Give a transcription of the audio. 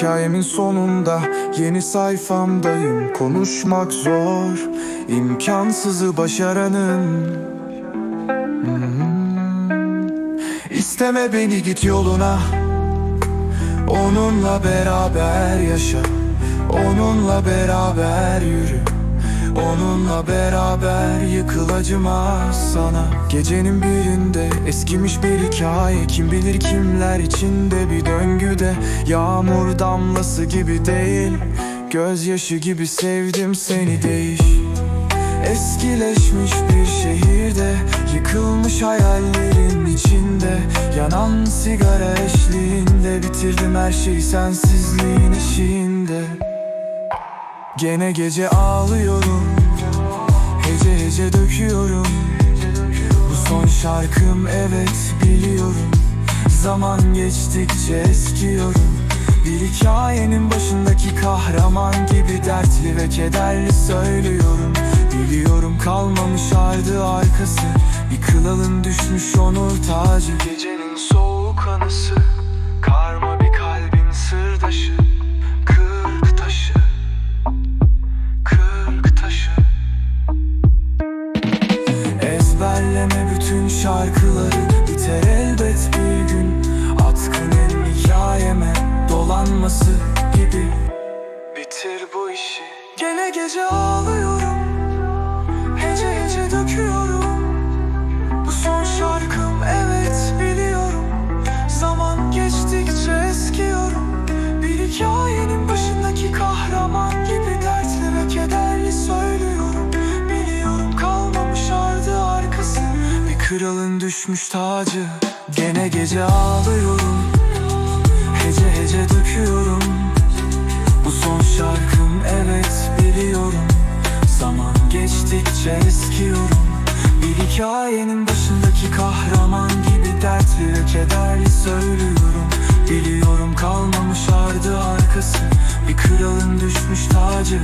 Kalemin sonunda yeni sayfamdayım. Konuşmak zor, imkansızı başaranın. Hmm. İsteme beni git yoluna. Onunla beraber yaşa. Onunla beraber yürü Onunla beraber yıkıl acımaz sana. Gecenin birinde eskimiş bir hikaye. Kim bilir kimler içinde bir döngüde. Yağmur damlası gibi değil. Gözyaşı gibi sevdim seni değiş Eskileşmiş bir şehirde Yıkılmış hayallerin içinde Yanan sigara eşliğinde Bitirdim her şeyi sensizliğin eşiğinde Gene gece ağlıyorum. Hece hece döküyorum. Bu son şarkım evet biliyorum. Zaman geçtikçe eskiyorum. Bir hikayenin başındaki kahraman gibi Dertli ve kederli söylüyorum. Biliyorum kalmamış ardı arkası. Bir kılalın düşmüş onur tacı. Gecenin soğuk anısı şarkıları Biter elbet bir gün. Atkının hikayeme Dolanması gibi. Bitir bu işi. Gene gece ağlıyorum kralın düşmüş tacı Gene gece ağlıyorum. Hece hece döküyorum. Bu son şarkım evet biliyorum. Zaman geçtikçe eskiyorum. Bir hikayenin başındaki kahraman gibi Dertli ve kederli söylüyorum. Biliyorum kalmamış ardı arkası. Bir kralın düşmüş tacı